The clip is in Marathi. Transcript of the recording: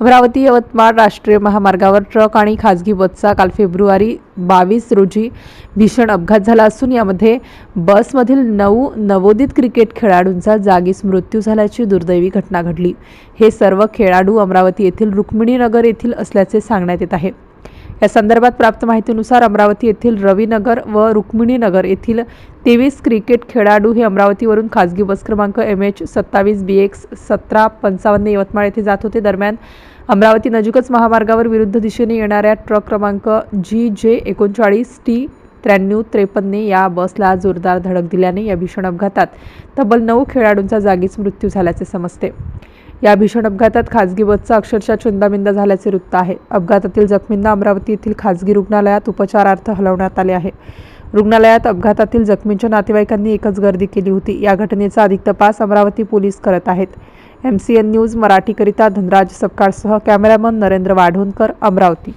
अमरावती यवतमाळ राष्ट्रीय महामार्गावर ट्रक आणि खाजगी बसचा काल फेब्रुवारी बावीस रोजी भीषण अपघात झाला असून यामध्ये बसमधील नऊ नवोदित क्रिकेट खेळाडूंचा जागीच मृत्यू झाल्याची दुर्दैवी घटना घडली. हे सर्व खेळाडू अमरावती येथील रुक्मिणीनगर येथील असल्याचे सांगण्यात येत आहे. या संदर्भात प्राप्त माहितीनुसार अमरावती येथील रवीनगर व रुक्मिणीनगर येथील तेवीस क्रिकेट खेळाडू हे अमरावतीवरून खासगी बस क्रमांक एम एच सत्तावीस बी एक्स सतरा पंचावन्न यवतमाळ येथे जात होते. दरम्यान अमरावती नजीकच महामार्गावर विरुद्ध दिशेने येणाऱ्या ट्रक क्रमांक जी जे एकोणचाळीस टी त्र्याण्णव त्रेपन्नने या बसला जोरदार धडक दिल्याने या भीषण अपघातात तब्बल नऊ खेळाडूंचा जागीच मृत्यू झाल्याचे समजते. या भीषण अपघातात खासगी बसचा अक्षरशः चुंदामिंदा झाल्याचे वृत्त आहे. अपघातातील जखमींना अमरावती येथील खासगी रुग्णालयात उपचारार्थ हलवण्यात आले आहे. रुग्णालयात अपघातातील जखमींच्या नातेवाईकांनी एकच गर्दी केली होती. या घटनेचा अधिक तपास अमरावती पोलीस करत आहेत. एम सी एन न्यूज मराठीकरिता धनराज सपकाळसह कॅमेरामन नरेंद्र वाढोणकर अमरावती.